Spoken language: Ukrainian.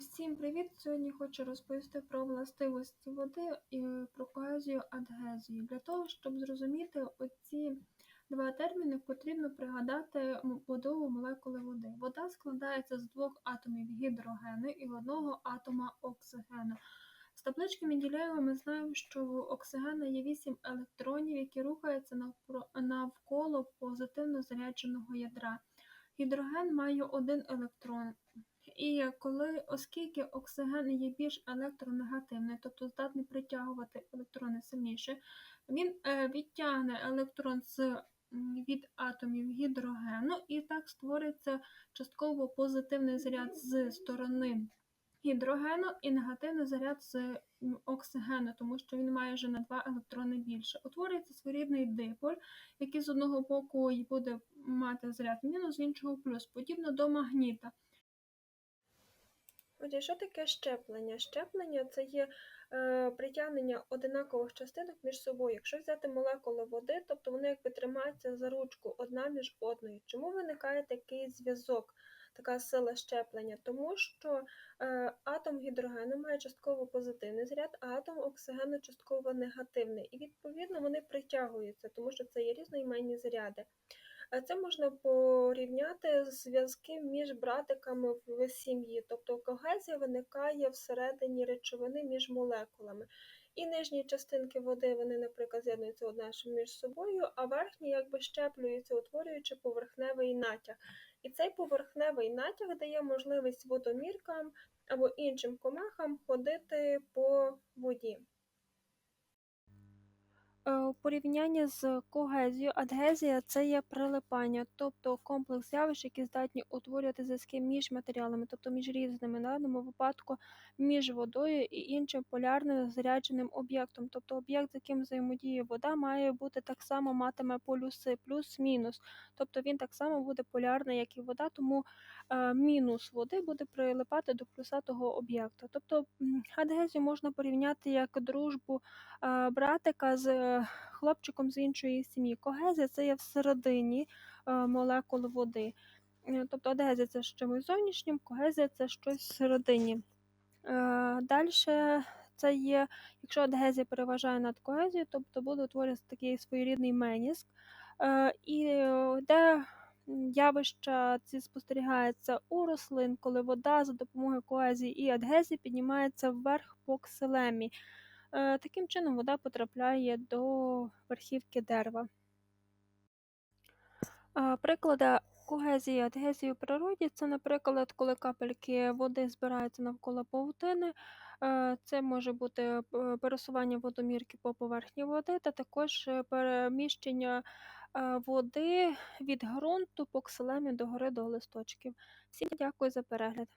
Всім привіт! Сьогодні хочу розповісти про властивості води і про коезію адгезію. Для того, щоб зрозуміти оці два терміни, потрібно пригадати будову молекули води. Вода складається з двох атомів гідрогену і одного атома оксигену. З таблички Менділеєва ми знаємо, що в оксигена є 8 електронів, які рухаються навколо позитивно зарядженого ядра. Гідроген має один електрон. І коли, оскільки оксиген є більш електронегативний, тобто здатний притягувати електрони сильніше, він е, відтягне електрон з, від атомів гідрогену, і так створиться частково позитивний заряд з сторони гідрогену і негативний заряд з оксигену, тому що він має вже на два електрони більше. Утворюється своєрідний диполь, який з одного боку буде мати заряд мінус, з іншого плюс, подібно до магніта. Отже, що таке щеплення? Щеплення це є е, притягнення одинакових частинок між собою. Якщо взяти молекули води, тобто вони якби тримаються за ручку одна між одною. Чому виникає такий зв'язок, така сила щеплення? Тому що е, атом гідрогену має частково позитивний заряд, а атом оксигену частково негативний. І відповідно вони притягуються, тому що це є різноіменні заряди. Це можна порівняти зв'язки між братиками в сім'ї, тобто когезія виникає всередині речовини між молекулами. І нижні частинки води, вони, наприклад, з'єднуються одна між собою, а верхні якби щеплюються, утворюючи поверхневий натяг. І цей поверхневий натяг дає можливість водоміркам або іншим комахам ходити по воді. Е, У порівнянні з когезією, адгезія це є прилипання, тобто комплекс явищ, які здатні утворювати зв'язки між матеріалами, тобто між різними, в даному випадку між водою і іншим полярно зарядженим об'єктом. Тобто об'єкт, з яким взаємодіє вода, має бути так само матиме полюси, плюс-мінус. Тобто він так само буде полярний, як і вода, тому е, мінус води буде прилипати до плюса того об'єкту. Тобто адгезію можна порівняти як дружбу е, братика з хлопчиком з іншої сім'ї. Когезія це є всередині е, молекул води. Е, Тобто адгезія це чимось зовнішнім, когезія це щось всередині. Далі це є, якщо адгезія переважає над когезією, тобто буде утворюватися такий своєрідний меніск, Е, і е, де явища ці спостерігаються у рослин, коли вода за допомогою коезії і адгезії піднімається вверх по ксилемі. Е, Таким чином вода потрапляє до верхівки дерева. Приклади когезії адгезії у природі це, наприклад, коли капельки води збираються навколо павутини. Е, Це може бути е, пересування водомірки по поверхні води, та також переміщення води від ґрунту по ксилемі до гори до листочків. Всім дякую за перегляд.